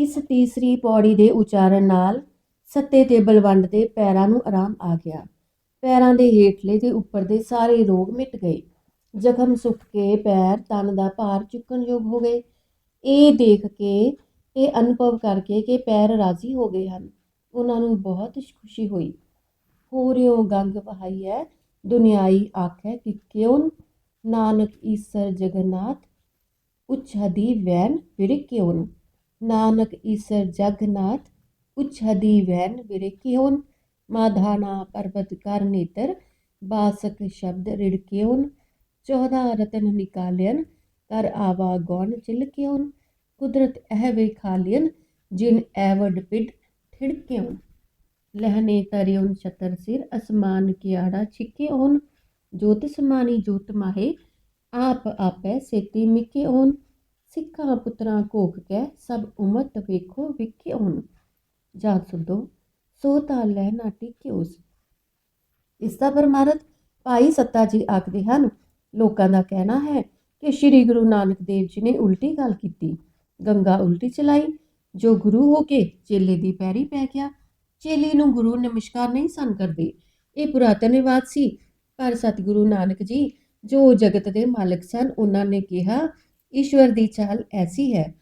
ਇਸ ਤੀਸਰੀ ਪੌੜੀ ਦੇ ਉਚਾਰਨ ਨਾਲ ਸੱਤੇ ਤੇ ਬਲਵੰਡ ਦੇ ਪੈਰਾਂ ਨੂੰ ਆਰਾਮ ਆ ਗਿਆ। ਪੈਰਾਂ ਦੇ ਹੇਠਲੇ ਤੇ ਉੱਪਰ ਦੇ ਸਾਰੇ ਰੋਗ ਮਿਟ ਗਏ। ਜ਼ਖਮ ਸੁੱਕ ਕੇ ਪੈਰ ਤਨ ਦਾ ਭਾਰ ਚੁੱਕਣਯੋਗ ਹੋ ਗਏ। ਇਹ ਦੇਖ ਕੇ ਇਹ ਅਨੁਭਵ ਕਰਕੇ ਕਿ ਪੈਰ ਰਾਜ਼ੀ ਹੋ ਗਏ ਹਨ। ਉਹਨਾਂ ਨੂੰ ਬਹੁਤ ਖੁਸ਼ੀ ਹੋਈ। ਹੋ ਹੋਰਿਓ ਗੰਗ ਵਹਾਈ ਹੈ ਦੁਨਿਆਈ ਆਖੈ ਕਿ ਕਿਉਂ ਨਾਨਕ ਈਸਰ ਜਗਨਨਾਥ ਉਚਹਦੀ ਵੈਨ ਫਿਰ ਕਿਉਂ नानक ईसर जगन्नाथ, उच्च हदी वैन विरक्योन माधाना पर्वत कर नेतर, बासक शब्द रिड़क्योन चौदह रतन निकालियन, कर आवा गौन चिलक्योन कुदरत अह विखालियन जिन एवड पिड ठिड़क्योन लहने तरियोन छतर सिर, असमान कियाड़ा छिक्योन ज्योतिसमानी ज्योत माहे, आप आपे सेती मिक्योन ਸਿੱਖਾਂ ਪੁੱਤਰਾਂ ਕੋਖ ਕੈ ਸਭ ਉਮਰ ਵੇਖੋ, ਵਿਖੇ ਓਨ ਜਾਂ ਸੁਦੋ ਸੋ ਤਾਂ ਲੈ ਨਾ ਟਿਕਿਓਸ ਇਸ ਦਾ ਪਰਮਾਰਥ ਭਾਈ ਸੱਤਾ ਜੀ ਆਖਦੇ ਹਨ, ਲੋਕਾਂ ਦਾ ਕਹਿਣਾ ਹੈ ਕਿ ਸ੍ਰੀ ਗੁਰੂ ਨਾਨਕ ਦੇਵ ਜੀ ਨੇ ਉਲਟੀ ਗੱਲ ਕੀਤੀ। ਗੰਗਾ ਉਲਟੀ ਚਲਾਈ, ਜੋ ਗੁਰੂ ਹੋ ਕੇ ਚੇਲੇ ਦੀ ਪੈਰੀ ਪੈ ਗਿਆ, ਚੇਲੇ ਨੂੰ ਗੁਰੂ ਨਮਸਕਾਰ ਨਹੀਂ ਸਨ ਕਰਦੇ। ਇਹ ਪੁਰਾਤਨ ਰਿਵਾਜ ਸੀ, ਪਰ ਸਤਿਗੁਰੂ ਨਾਨਕ ਜੀ ਜੋ ਜਗਤ ਦੇ ਮਾਲਕ ਸਨ, ਉਹਨਾਂ ਨੇ ਕਿਹਾ ਈਸ਼ਵਰ ਦੀ ਚਾਲ ਐਸੀ ਹੈ,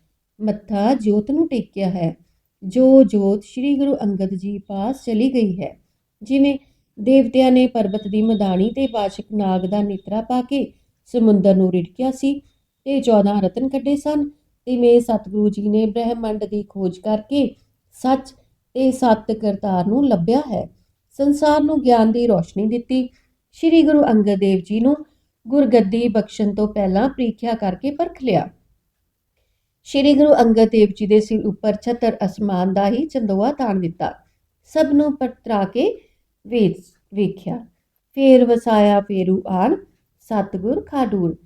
ਮੱਥਾ ਜੋਤ ਨੂੰ ਟੇਕਿਆ ਹੈ, ਜੋ ਜੋਤ ਸ੍ਰੀ ਗੁਰੂ ਅੰਗਦ ਜੀ ਪਾਸ ਚਲੀ ਗਈ ਹੈ, ਜਿਵੇਂ ਦੇਵਤਿਆਂ ਨੇ ਪਰਬਤ ਦੀ ਮਦਾਨੀ ਤੇ ਬਾਸ਼ਕ ਨਾਗ ਦਾ ਨਿਤਰਾ ਪਾ ਕੇ ਸਮੁੰਦਰ ਨੂੰ ਰਿੜਕਿਆ ਸੀ, ਤੇ 14 ਰਤਨ ਕੱਢੇ ਸਨ, ਤਿਵੇਂ ਸਤਿਗੁਰੂ ਜੀ ਨੇ ਬ੍ਰਹਿਮੰਡ ਦੀ ਖੋਜ ਕਰਕੇ ਸੱਚ ਤੇ ਸਤ ਕਰਤਾਰ ਨੂੰ ਲੱਭਿਆ ਹੈ, ਸੰਸਾਰ ਨੂੰ ਗਿਆਨ ਦੀ ਰੋਸ਼ਨੀ ਦਿੱਤੀ, ਸ੍ਰੀ ਗੁਰੂ ਅੰਗਦ ਦੇਵ ਜੀ ਨੂੰ ਗੁਰਗੱਦੀ ਬਖਸ਼ਣ ਤੋਂ ਪਹਿਲਾਂ ਪ੍ਰੀਖਿਆ ਕਰਕੇ ਪਰਖ ਲਿਆ। ਸ੍ਰੀ ਗੁਰੂ ਅੰਗਦ ਦੇਵ ਜੀ ਦੇ ਸਿਰ ਉੱਪਰ ਛਤਰ ਅਸਮਾਨ ਦਾ ਹੀ ਚੰਦੋਆ ਤਾਣ ਦਿੱਤਾ। ਸਭ ਨੂੰ ਪਰਤਰਾ ਕੇ ਵੇਦ ਵੇਖਿਆ। ਫੇਰ ਵਸਾਇਆ ਫੇਰੂ ਆਣ ਸਤਗੁਰ ਖਾਡੂਰ।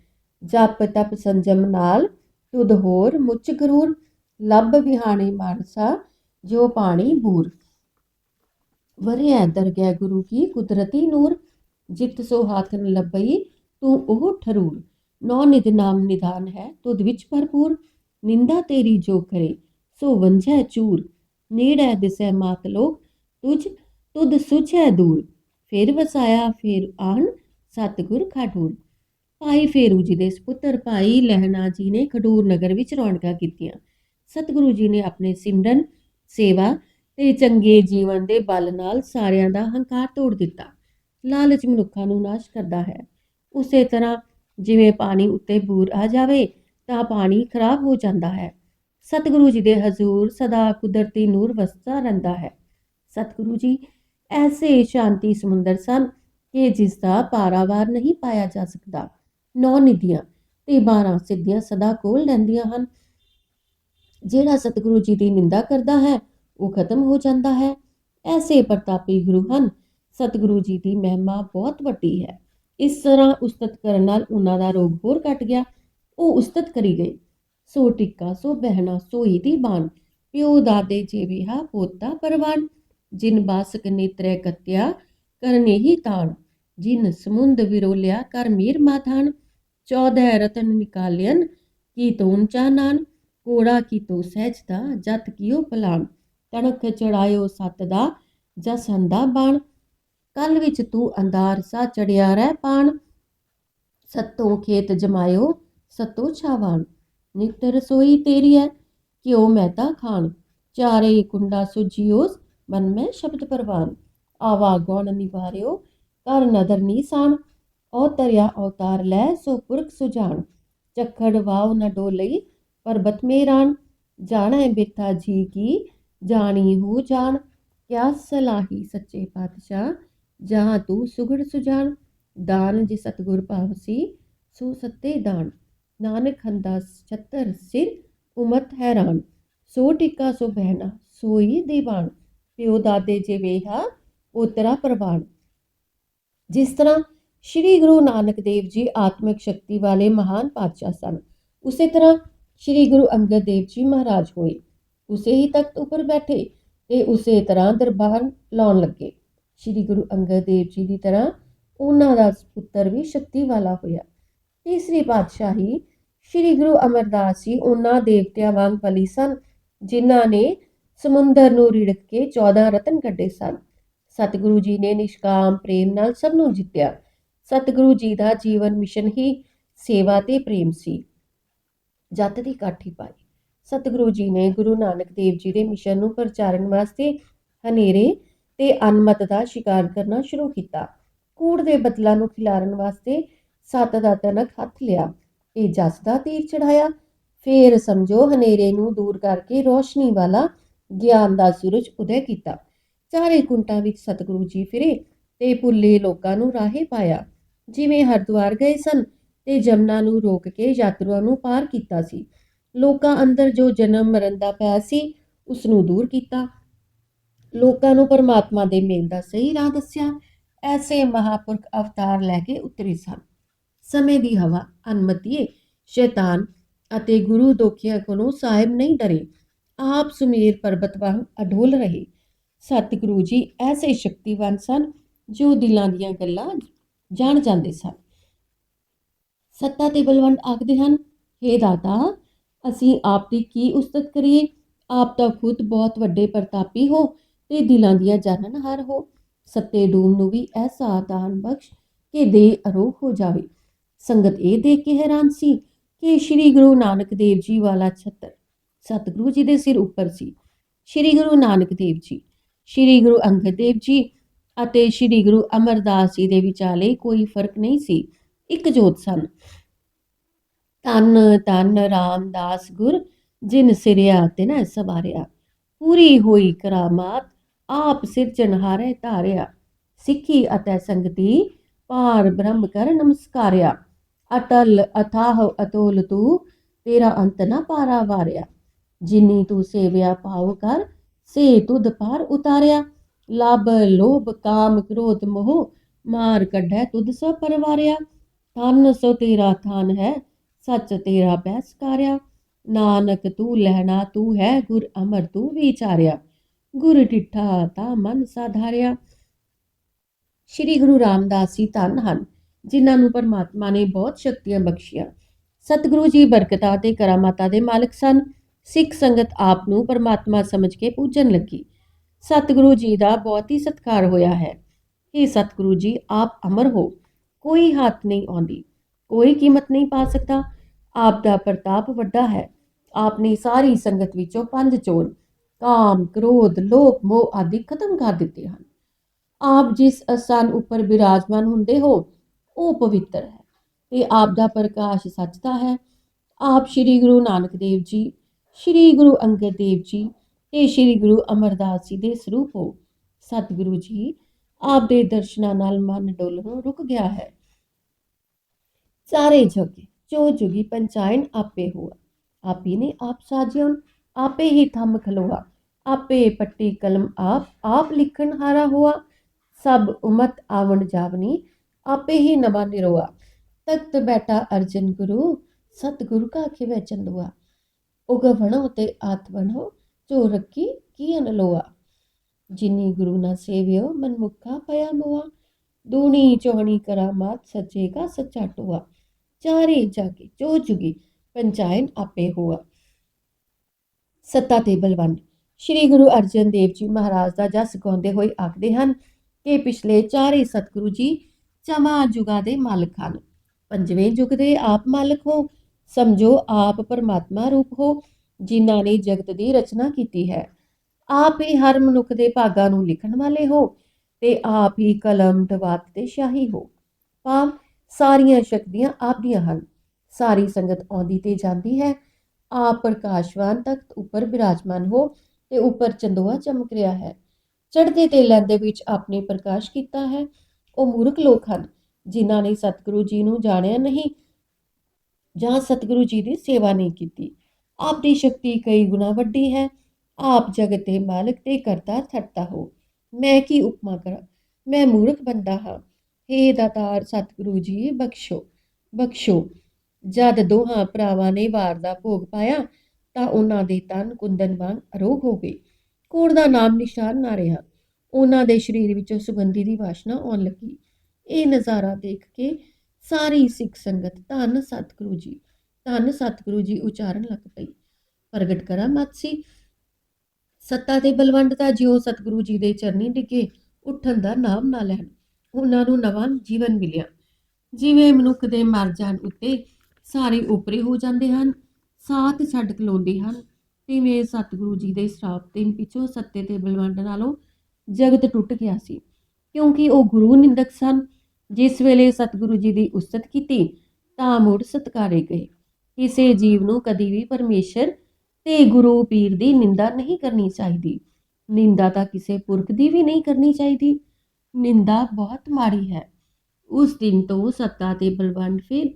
ਜਪ ਤਪ ਸੰਜਮ ਨਾਲ ਤੁਧ ਹੋਰ ਮੁੱਚ ਗਰੂਰ। ਲੱਭ ਵਿਹਾਣੇ ਮਾਨਸਾ, ਜੋ ਪਾਣੀ ਬੂਰ। ਵਰਿਆ ਦਰਗਹਿ ਗੁਰੂ ਕੀ ਕੁਦਰਤੀ ਨੂਰ। ਜਿਤ ਸੋ ਹਾਥਨ ਲੱਭਈ ਤੂੰ ਉਹ ਠਰੂਰ ਨੌ ਨਿਧ ਨਾਮ ਨਿਧਾਨ ਹੈ, ਤੁਧ ਵਿੱਚ ਭਰਪੂਰ। ਨਿੰਦਾ ਤੇਰੀ ਜੋ ਕਰੇ, ਸੋ ਵੰਝੈ ਚੂਰ। ਨੇੜੈ ਦਿਸੈ ਮਾਤ ਲੋਕ, ਤੁਝ ਤੁਧ ਸੁਝੈ ਦੂਰ। ਫੇਰ ਵਸਾਇਆ, ਫੇਰ ਆਣ, ਸਤਗੁਰ ਖਾਟੂਰ। ਭਾਈ ਫੇਰੂ ਜੀ ਦੇ ਸੁਪੁੱਤਰ ਭਾਈ ਲਹਿਣਾ ਜੀ ਨੇ ਖਡੂਰ ਨਗਰ ਵਿੱਚ ਰੌਣਕਾਂ ਕੀਤੀਆਂ। ਸਤਿਗੁਰੂ ਜੀ ਨੇ ਆਪਣੇ ਸਿਮਰਨ, ਸੇਵਾ ਤੇ ਚੰਗੇ ਜੀਵਨ ਦੇ ਬਲ ਨਾਲ ਸਾਰਿਆਂ ਦਾ ਹੰਕਾਰ ਤੋੜ ਦਿੱਤਾ। ਲਾਲਚ ਮਨੁੱਖਾਂ ਨੂੰ ਨਾਸ਼ ਕਰਦਾ ਹੈ। ਉਸੇ ਤਰ੍ਹਾਂ ਜਿਵੇਂ ਪਾਣੀ ਉੱਤੇ ਬੂਰ ਆ ਜਾਵੇ, ਤਾਂ ਪਾਣੀ ਖਰਾਬ ਹੋ ਜਾਂਦਾ ਹੈ। ਸਤਿਗੁਰੂ ਜੀ ਦੇ ਹਜ਼ੂਰ ਸਦਾ ਕੁਦਰਤੀ ਨੂਰ ਵਸਦਾ ਰਹਿੰਦਾ ਹੈ। ਸਤਿਗੁਰੂ ਜੀ, ਐਸੇ ਸ਼ਾਂਤੀ ਸਮੁੰਦਰ ਸਨ ਕਿ ਜਿਸ ਦਾ ਪਾਰਾਵਾਰ ਨਹੀਂ ਪਾਇਆ ਜਾ ਸਕਦਾ। ਨੌ ਨਿਧੀਆਂ ਤੇ 12 ਸਿੱਧੀਆਂ ਸਦਾ ਕੋਲ ਰਹਿੰਦੀਆਂ ਹਨ। ਜਿਹੜਾ ਸਤਿਗੁਰੂ ਜੀ ਦੀ ਨਿੰਦਾ ਕਰਦਾ ਹੈ, ਉਹ ਖਤਮ ਹੋ ਜਾਂਦਾ ਹੈ। ਐਸੇ ਪ੍ਰਤਾਪੀ ਗੁਰੂ ਹਨ। ਸਤਿਗੁਰੂ ਜੀ ਦੀ ਮਹਿਮਾ ਬਹੁਤ ਵੱਡੀ ਹੈ। ਇਸ ਤਰ੍ਹਾਂ ਉਸਤਤ ਕਰਨ ਨਾਲ ਉਹਨਾਂ ਦਾ ਰੋਗ ਹੋਰ ਘਟ ਗਿਆ। ਉਹ ਉਸਤਤ ਕਰੀ ਗਈ। ਸੋ ਟਿੱਕਾ, ਸੋ ਬਹਿਣਾ ਸੋਈ ਦੀ ਬਾਣ। ਪਿਓ ਦਾਦੇ ਜੇਵਿਹਾ, ਪੋਤਾ ਪਰਵਾਨ, ਜਿਨ ਬਾਸਕ ਨੇਤਰੈ ਕਤਿਆ, ਕਰਨੇ ਹੀ ਤਾਣ। ਜਿਨ ਸਮੁੰਦ ਵਿਰੋਲਿਆ, ਕਰ ਮੀਰ ਮਾਥਾਨ 14 ਰਤਨ ਨਿਕਾਲਿයਨ ਕੀ ਤੋਨ ਚਾਨਾਨ ਕੋੜਾ ਕੀ ਤੋ ਸਹਿਜਤਾ ਜਤ ਕੀਓ ਪਲਾਨ ਤਣਕ ਚੜਾਇਓ ਸਤ ਦਾ ਜਸੰਦਾ ਬਾਣ। ਕਲ ਵਿੱਚ ਤੂੰ ਅੰਧਾਰ ਸਾ ਚੜਿਆ ਰਹਿ ਪਾਣ। ਸਤੋਂ ਖੇਤ ਜਮਾਇਓ, ਸਤੋ ਛਾਵਾਨ ਨਿਤ ਰਸੋਈ ਤੇਰੀ ਹੈ ਕਿਉ ਮਹਿਤਾ ਖਾਣ। ਚਾਰੇ ਕੁੰਡਾ ਸੁਜੀਓਸ ਮਨ ਮੈਂ ਸ਼ਬਦ ਪਰਵਾਨ। ਆਵਾ ਗੌਣ ਨਿਵਾਰਿਓ ਕਰ ਨਦਰ ਨੀਸਾਨ। ਔਤਰਿਆ ਅਵਤਾਰ ਲੈ, ਸੋ ਪੁਰਖ ਸੁਜਾਨ। ਚੱਖੜ ਵਾਉ ਨ ਡੋਲਈ, ਪਰਬਤ ਮੇਰਾਨ। ਜਾਣੈ ਬਿਰਥਾ ਜੀ ਕੀ, ਜਾਣੀ ਹੋ ਜਾਣ ਕਿਆ ਸਲਾਹੀ ਸੱਚੇ ਪਾਤਸ਼ਾਹ ਜਹਾਂ ਤੂੰ ਸੁਗੜ ਸੁਜਾਨ ਦਾਨ ਜੇ ਸਤਗੁਰ ਭਾਵਸੀ ਸੋ ਸੱਤੇ ਦਾਨ। ਨਾਨਕ ਹੰਦਾ ਛਤਰ ਸਿਰ, ਉਮਤ ਹੈਰਾਨ। ਸੋ ਟਿੱਕਾ ਸੋ ਬਹਿਣਾ, ਸੋਈ ਦੀਵਾਨ। ਪਿਓ ਦਾਦੇ ਜੇ ਵੇਹਾ, ਉਤਰਾ ਪ੍ਰਵਾਨ। ਜਿਸ ਤਰ੍ਹਾਂ ਸ਼੍ਰੀ ਗੁਰੂ ਨਾਨਕ ਦੇਵ ਜੀ ਆਤਮਿਕ ਸ਼ਕਤੀ ਵਾਲੇ ਮਹਾਨ ਪਾਤਸ਼ਾਹ ਸਨ, ਉਸੇ ਤਰ੍ਹਾਂ ਸ਼੍ਰੀ ਗੁਰੂ ਅੰਗਦ ਦੇਵ ਜੀ ਮਹਾਰਾਜ ਹੋਏ। ਉਸੇ ਹੀ ਤਖਤ ਉੱਪਰ ਬੈਠੇ ਤੇ ਉਸੇ ਤਰ੍ਹਾਂ ਦਰਬਾਰ ਲਾਉਣ ਲੱਗੇ। ਸ਼੍ਰੀ ਗੁਰੂ ਅੰਗਦ ਦੇਵ ਜੀ ਦੀ ਤਰ੍ਹਾਂ ਉਹਨਾਂ ਦਾ ਪੁੱਤਰ ਵੀ ਸ਼ਕਤੀ ਵਾਲਾ ਹੋਇਆ। ਤੀਸਰੀ ਪਾਤਸ਼ਾਹੀ ਸ਼੍ਰੀ ਗੁਰੂ ਅਮਰਦਾਸ ਜੀ ਉਹਨਾਂ ਦੇਵਤਿਆਂ ਵਾਂਗ ਭਲੀ ਸਨ, ਜਿਨ੍ਹਾਂ ਨੇ ਸਮੁੰਦਰ ਨੂੰ ਰਿੜਕ ਕੇ 14 ਰਤਨ ਕੱਢੇ ਸਨ। ਸਤਿਗੁਰੂ ਜੀ ਨੇ ਨਿਸ਼ਕਾਮ ਪ੍ਰੇਮ ਨਾਲ ਸਭ ਨੂੰ ਜਿੱਤਿਆ। ਸਤਿਗੁਰੂ ਜੀ ਦਾ ਜੀਵਨ ਮਿਸ਼ਨ ਹੀ ਸੇਵਾ ਤੇ ਪ੍ਰੇਮ ਸੀ। ਜੱਤ ਦੀ ਕਾਠੀ ਪਾਈ। ਸਤਿਗੁਰੂ ਜੀ ਨੇ ਗੁਰੂ ਨਾਨਕ ਦੇਵ ਜੀ ਦੇ ਮਿਸ਼ਨ ਨੂੰ ਪ੍ਰਚਾਰਨ ਵਾਸਤੇ ਹਨੇਰੇ ਤੇ ਅਨਮਤ ਦਾ ਸ਼ਿਕਾਰ ਕਰਨਾ ਸ਼ੁਰੂ ਕੀਤਾ। ਕੂੜ ਦੇ ਬਦਲਾਂ ਨੂੰ ਖਿਲਾਰਨ ਵਾਸਤੇ ਸੱਤ ਦਾ ਤਨਕ ਹੱਥ ਲਿਆ। ਤੇ ਜਸ ਦਾ ਤੀਰ ਚੜਾਇਆ ਫੇਰ ਸਮਝੋ ਹਨੇਰੇ ਨੂੰ ਦੂਰ ਕਰਕੇ ਰੋਸ਼ਨੀ ਵਾਲਾ ਗਿਆਨ ਦਾ ਸੂਰਜ ਉਦੈ ਕੀਤਾ। ਚਾਰੇ ਕੁੰਟਾਂ ਵਿੱਚ ਸਤਿਗੁਰੂ ਜੀ ਫਿਰੇ ਤੇ ਭੁੱਲੇ ਲੋਕਾਂ ਨੂੰ ਰਾਹੇ ਪਾਇਆ। ਜਿਵੇਂ ਹਰਿਦੁਆਰ ਗਏ ਸਨ ਤੇ ਜਮਨਾ ਨੂੰ ਰੋਕ ਕੇ ਯਾਤਰੂਆਂ ਨੂੰ ਪਾਰ ਕੀਤਾ ਸੀ। ਲੋਕਾਂ ਅੰਦਰ ਜੋ ਜਨਮ ਮਰਨ ਦਾ ਭੈ ਸੀ ਉਸ ਨੂੰ ਦੂਰ ਕੀਤਾ। ਲੋਕਾਂ ਨੂੰ ਪਰਮਾਤਮਾ ਦੇ ਮੇਲ ਦਾ ਸਹੀ ਰਾਹ ਦੱਸਿਆ, ਐਸੇ ਮਹਾਪੁਰਖ ਅਵਤਾਰ ਲੈ ਕੇ ਉਤਰੇ ਸਨ। ਸਮੇਂ ਦੀ ਹਵਾ ਅਨਮਤੀਏ, ਸ਼ੈਤਾਨ ਅਤੇ ਗੁਰੂ ਦੋਖੀਆਂ ਕੋਲੋਂ ਸਾਹਿਬ ਨਹੀਂ ਡਰੇ। ਆਪ ਸੁਮੇਰ ਪਰਬਤ ਵਾਂਗ ਅਡੋਲ ਰਹੇ। ਸਤਿਗੁਰੂ ਜੀ ਐਸੇ ਸ਼ਕਤੀਵਾਨ ਸਨ ਜੋ ਦਿਲਾਂ ਦੀਆਂ ਗੱਲਾਂ ਜਾਣ ਜਾਂਦੇ ਸਨ। ਸੱਤਾ ਤੇ ਬਲਵੰਡ ਆਖਦੇ ਹਨ हे ਦਾਤਾ, ਅਸੀਂ ਆਪ ਦੀ ਕੀ ਉਸਤਤ ਕਰੀਏ? ਆਪ ਤਾਂ ਖੁਦ ਬਹੁਤ ਵੱਡੇ ਪ੍ਰਤਾਪੀ ਹੋ। ਤੇ ਦਿਲਾਂ ਦੀਆਂ ਜਾਣਨਹਾਰ ਹੋ। ਸੱਤੇ ਡੂਮ ਨੂੰ ਵੀ ਐਸਾ ਦਾਨ ਬਖਸ਼ ਕਿ ਦੇ ਅਰੋਗ ਹੋ ਜਾਵੇ। ਸੰਗਤ ਇਹ ਦੇਖ ਕੇ ਹੈਰਾਨ ਸੀ ਕਿ ਸ੍ਰੀ ਗੁਰੂ ਨਾਨਕ ਦੇਵ ਜੀ ਵਾਲਾ ਛੱਤਰ ਸਤਿਗੁਰੂ ਜੀ ਦੇ ਸਿਰ ਉੱਪਰ ਸੀ। ਸ੍ਰੀ ਗੁਰੂ ਨਾਨਕ ਦੇਵ ਜੀ, ਸ੍ਰੀ ਗੁਰੂ ਅੰਗਦ ਦੇਵ ਜੀ ਅਤੇ ਸ੍ਰੀ ਗੁਰੂ ਅਮਰਦਾਸ ਜੀ ਦੇ ਵਿਚਾਲੇ ਕੋਈ ਫ਼ਰਕ ਨਹੀਂ ਸੀ। ਇੱਕ ਜੋਤ ਸਨ। ਤਨ ਤਨ ਰਾਮਦਾਸ ਗੁਰ ਜਿਨ ਸਿਰਿਆ ਤੇ ਨਾ ਸਵਾਰਿਆ। ਪੂਰੀ ਹੋਈ ਕਰਾਮਾਤ ਆਪ ਸਿਰਜਣਹਾਰੇ ਧਾਰਿਆ, ਸਿੱਖੀ ਅਤੇ ਸੰਗਤੀ ਪਾਰ ਬ੍ਰਹਮ ਕਰ ਨਮਸਕਾਰਿਆ। ਅਟਲ ਅਥਾਹ ਅਤੋਲ ਤੂੰ ਤੇਰਾ ਅੰਤ ਨਾ ਪਾਰਾ ਵਾਰਿਆ। ਜਿਨੀ ਤੂੰ ਸੇਵਿਆ ਪਾਉ ਕਰ, ਸੇ ਤੁਧ ਪਾਰ ਉਤਾਰਿਆ। ਲਬ ਲੋਭ, ਕਾਮ, ਕ੍ਰੋਧ, ਮੋਹ, ਮਾਰ ਕੱਢੈ ਤੁਧ ਸੋ ਪਰਵਾਰਿਆ। ਤਨ ਸੋ ਤੇਰਾ ਥਾਨ ਹੈ, ਸੱਚ ਤੇਰਾ ਬੈਸਕਾਰਿਆ ਨਾਨਕ ਤੂੰ ਲਹਿਣਾ ਤੂੰ ਹੈ, ਗੁਰ ਅਮਰ ਤੂੰ ਵਿਚਾਰਿਆ। ਗੁਰ ਡਿਠਾ ਤਾ ਮਨ ਸਾਧਾਰਿਆ। ਸ਼੍ਰੀ ਗੁਰੂ ਰਾਮਦਾਸ ਜੀ ਧੰਨ ਹਨ, ਜਿਨ੍ਹਾਂ ਨੂੰ ਪਰਮਾਤਮਾ ਨੇ ਬਹੁਤ ਸ਼ਕਤੀਆਂ ਬਖਸ਼ੀਆਂ। ਸਤਿਗੁਰੂ ਜੀ ਬਰਕਤਾਂ ਤੇ ਕਰਾਮਾਤਾਂ ਦੇ ਮਾਲਕ ਸਨ। ਸਿੱਖ ਸੰਗਤ ਆਪ ਨੂੰ ਪਰਮਾਤਮਾ ਸਮਝ ਕੇ ਪੂਜਣ ਲੱਗੀ। ਸਤਿਗੁਰੂ ਜੀ ਦਾ ਬਹੁਤ ਹੀ ਸਤਿਕਾਰ ਹੋਇਆ ਹੈ। ਇਹ ਸਤਿਗੁਰੂ ਜੀ, ਆਪ ਅਮਰ ਹੋ। ਕੋਈ ਹੱਥ ਨਹੀਂ ਆਉਂਦੀ, ਕੋਈ ਕੀਮਤ ਨਹੀਂ ਪਾ ਸਕਦਾ। ਆਪ ਦਾ ਪ੍ਰਤਾਪ ਵੱਡਾ ਹੈ। ਆਪ ਨੇ ਸਾਰੀ ਸੰਗਤ ਵਿੱਚੋਂ ਪੰਜ ਚੋਰ ਕਾਮ, ਕ੍ਰੋਧ, ਲੋਭ, ਮੋਹ ਆਦਿ ਖਤਮ ਕਰ ਦਿੱਤੇ ਹਨ। ਆਪ ਜਿਸ ਅਸਥਾਨ ਉੱਪਰ ਬਿਰਾਜਮਾਨ ਹੁੰਦੇ ਹੋ, ਉਹ ਪਵਿੱਤਰ ਹੈ। ਤੇ ਆਪ ਦਾ ਪ੍ਰਕਾਸ਼ ਸੱਚ ਦਾ ਹੈ। ਆਪ ਸ੍ਰੀ ਗੁਰੂ ਨਾਨਕ ਦੇਵ ਜੀ, ਸ੍ਰੀ ਗੁਰੂ ਅੰਗਦ ਦੇਵ ਜੀ ਤੇ ਸ੍ਰੀ ਗੁਰੂ ਅਮਰਦਾਸ ਜੀ ਦੇ ਸਰੂਪ ਹੋ। ਸਤਿਗੁਰੂ ਜੀ, ਆਪ ਦੇ ਦਰਸ਼ਨਾਂ ਨਾਲ ਮਨ ਡੋਲਣੋਂ ਰੁਕ ਗਿਆ ਹੈ। ਸਾਰੇ ਜੋਗੀ ਜੋ ਜੁਗੀ ਪੰਚਾਇਨ ਆਪੇ ਹੁਆ। ਆਪੀ ਨੇ ਆਪ ਸਾਜਿਓਨ ਆਪੇ ਹੀ ਥੰਮ ਖਲੋਆ। ਆਪੇ ਪੱਟੀ ਕਲਮ ਆਪ ਆਪ ਲਿਖਣ ਹਾਰਾ ਹੁਆ। ਸਭ ਉਮਤ ਆਵਣ ਜਾਵਨੀ ਆਪੇ ਹੀ ਨਵਾ ਨਿਰੋਆ। ਤਖਤ ਬੈਠਾ ਅਰਜਨ ਗੁਰੂ, ਸਤਿਗੁਰੂ ਕਾ ਖਿਵੈ ਚੰਦੁਆ। ਉਗ ਤੇ ਆਤ ਜੋ ਰੱਖੀ ਕੀ ਅਨਲੋਆ ਜਿਨੀ ਗੁਰੂ ਨਾ ਸੇਵਿਓ, ਮਨ ਮੁਖਾ ਪਿਆ ਮੋਆ। ਦੂਣੀ ਚੋਹਣੀ ਕਰਾਮਾਤ ਸੱਚੇ ਕਾ ਸੱਚਾ ਟੋਆ। ਚਾਰੇ ਜਾਗੇ, ਜੋ ਜੁਗੀ, ਪੰਚਾਇਨ ਆਪੇ ਹੋਆ। ਸੱਤਾ ਤੇ ਬਲਵੰਡ ਸ਼੍ਰੀ ਗੁਰੂ ਅਰਜਨ ਦੇਵ ਜੀ ਮਹਾਰਾਜ ਦਾ ਜਸ ਗਾਉਂਦੇ ਹੋਏ ਆਖਦੇ ਹਨ ਕਿ ਪਿਛਲੇ ਚਾਰੇ ਸਤਿਗੁਰੂ ਜੀ ਚਮਾ ਜੁਗਾ ਦੇ ਮਾਲਕ ਹਨ। ਪੰਜਵੇਂ ਯੁਗ ਦੇ ਆਪ ਮਾਲਕ ਹੋ, ਸਮਝੋ ਆਪ ਪਰਮਾਤਮਾ ਰੂਪ ਹੋ, ਜਿਨ੍ਹਾਂ ਨੇ ਜਗਤ ਦੀ ਰਚਨਾ ਕੀਤੀ ਹੈ। ਆਪ ਹੀ ਹਰ ਮਨੁੱਖ ਦੇ ਭਾਗਾਂ ਨੂੰ ਲਿਖਣ ਵਾਲੇ ਹੋ ਤੇ ਆਪ ਹੀ ਕਲਮ, ਦਵਾਤ ਤੇ ਸ਼ਾਹੀ ਹੋ। ਭਾਵ ਸਾਰੀਆਂ ਸ਼ਕਤੀਆਂ ਆਪ ਦੀਆਂ ਹਨ। ਸਾਰੀ ਸੰਗਤ ਆਉਂਦੀ ਤੇ ਜਾਂਦੀ ਹੈ। ਆਪ ਪ੍ਰਕਾਸ਼ਵਾਨ ਤਖਤ ਉੱਪਰ ਬਿਰਾਜਮਾਨ ਹੋ ਤੇ ਉੱਪਰ ਚੰਦੋਆ ਚਮਕ ਰਿਹਾ ਹੈ। ਚੜ੍ਹਦੇ ਤੇ ਲੈਂਦੇ ਵਿੱਚ ਆਪਣੇ ਪ੍ਰਕਾਸ਼ ਕੀਤਾ ਹੈ। ਉਹ ਮੂਰਖ ਲੋਕ ਹਨ, ਜਿਨ੍ਹਾਂ ਨੇ ਸਤਿਗੁਰੂ ਜੀ ਨੂੰ ਜਾਣਿਆ ਨਹੀਂ ਜਾਂ ਸਤਿਗੁਰੂ ਜੀ ਦੀ ਸੇਵਾ ਨਹੀਂ ਕੀਤੀ। ਆਪ ਦੀ ਸ਼ਕਤੀ ਕਈ ਗੁਣਾ ਵੱਡੀ ਹੈ। ਆਪ ਜਗਤ ਦੇ ਮਾਲਕ ਤੇ ਕਰਤਾ ਠੱਟਾ ਹੋ। ਮੈਂ ਕੀ ਉਪਮਾ ਕਰਾਂ? ਮੈਂ ਮੂਰਖ ਬੰਦਾ ਹਾਂ। ਹੇ ਦਾਤਾਰ ਸਤਿਗੁਰੂ ਜੀ, ਬਖਸ਼ੋ ਬਖਸ਼ੋ। ਜਦ ਦੋਹਾਂ ਭਰਾਵਾਂ ਨੇ ਵਾਰ ਦਾ ਭੋਗ ਪਾਇਆ ਤਾਂ ਉਹਨਾਂ ਦੇ ਤਨ ਕੁੰਦਨ ਵਾਂਗ ਅਰੋਗ ਹੋ ਗਏ। ਕੋੜ ਦਾ ਨਾਮ ਨਿਸ਼ਾਨ ਨਾ ਰਿਹਾ। ਉਹਨਾਂ ਦੇ ਸਰੀਰ ਵਿੱਚੋਂ ਸੁਗੰਧੀ ਦੀ ਵਾਸ਼ਨਾ ਆਉਣ ਲੱਗੀ। ਇਹ ਨਜ਼ਾਰਾ ਦੇਖ ਕੇ ਸਾਰੀ ਸਿੱਖ ਸੰਗਤ ਧੰਨ ਸਤਿਗੁਰੂ ਜੀ, ਧੰਨ ਸਤਿਗੁਰੂ ਜੀ ਉਚਾਰਨ ਲੱਗ ਪਈ। ਪ੍ਰਗਟ ਕਰਾਮਤ ਸੀ। ਸੱਤਾ ਤੇ ਬਲਵੰਡ ਦਾ ਜਿਉਂ ਸਤਿਗੁਰੂ ਜੀ ਦੇ ਚਰਨੀ ਡਿੱਗੇ, ਉੱਠਣ ਦਾ ਨਾਮ ਨਾ ਲੈਣ। ਉਹਨਾਂ ਨੂੰ ਨਵਾਂ ਜੀਵਨ ਮਿਲਿਆ। ਜਿਵੇਂ ਮਨੁੱਖ ਦੇ ਮਰ ਜਾਣ ਉੱਤੇ ਸਾਰੇ ਉਪਰੇ ਹੋ ਜਾਂਦੇ ਹਨ ਸਾਥ ਛੱਡ ਖਲੋਂਦੇ ਹਨ। ਤਿਵੇਂ ਸਤਿਗੁਰੂ ਜੀ ਦੇ ਸ਼ਰਾਪ ਦੇਣ ਪਿੱਛੋਂ ਸੱਤੇ ਤੇ ਬਲਵੰਡ ਨਾਲੋਂ ਜਗਤ ਟੁੱਟ ਗਿਆ ਸੀ। ਕਿਉਂਕਿ ਉਹ ਗੁਰੂ ਨਿੰਦਕ ਸਨ। ਜਿਸ ਵੇਲੇ ਸਤਿਗੁਰੂ ਜੀ ਦੀ ਉਸਤਤ ਕੀਤੀ, ਤਾਂ ਮੁੜ ਸਤਕਾਰੇ ਗਏ। ਕਿਸੇ ਜੀਵ ਨੂੰ ਕਦੀ ਵੀ ਪਰਮੇਸ਼ਰ ਤੇ ਗੁਰੂ ਪੀਰ ਦੀ ਨਿੰਦਾ ਨਹੀਂ ਕਰਨੀ ਚਾਹੀਦੀ। ਨਿੰਦਾ ਤਾਂ ਕਿਸੇ ਪੁਰਖ ਦੀ ਵੀ ਨਹੀਂ ਕਰਨੀ ਚਾਹੀਦੀ। ਨਿੰਦਾ ਬਹੁਤ ਮਾੜੀ ਹੈ। ਉਸ ਦਿਨ ਤੋਂ ਸੱਤਾ ਤੇ ਬਲਵੰਡ ਫਿਰ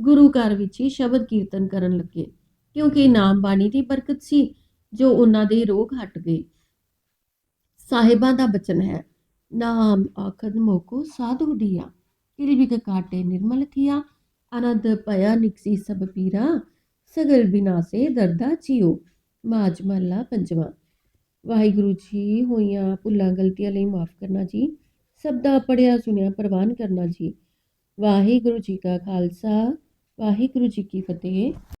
ਗੁਰੂ ਘਰ ਵਿੱਚ ਹੀ ਸ਼ਬਦ ਕੀਰਤਨ ਕਰਨ ਲੱਗੇ। ਕਿਉਂਕਿ ਨਾਮ ਬਾਣੀ ਦੀ ਬਰਕਤ ਸੀ, ਜੋ ਉਹਨਾਂ ਦੇ ਰੋਗ ਹਟ ਗਏ। ਸਾਹਿਬਾਂ ਦਾ ਬਚਨ ਹੈ, ਨਾਮ ਆਖਦ ਮੋਕੋ ਸਾਧੂ ਦੀਆ ਕਿਰਵਿਕ ਕਾਟੇ ਨਿਰਮਲ ਥੀਆ ਅਨੰਦ ਭਇਆ ਨਿਕਸੀ ਸਭ ਪੀਰਾ, ਸਗਲ ਬਿਨਾਸੇ ਦਰਦਾ ਚਿਓ ਮਾਜ ਮਹਲਾ ਪੰਜਵਾਂ। ਵਾਹਿਗੁਰੂ ਜੀ ਹੋਈਆਂ ਭੁੱਲਾਂ ਗਲਤੀਆਂ ਲਈ ਮਾਫ ਕਰਨਾ ਜੀ, ਸਭ ਦਾ ਪੜਿਆ ਸੁਣਿਆ ਪ੍ਰਵਾਨ ਕਰਨਾ ਜੀ। ਵਾਹਿਗੁਰੂ ਜੀ ਕਾ ਖਾਲਸਾ, ਵਾਹਿਗੁਰੂ ਜੀ ਕੀ ਫਤਿਹ।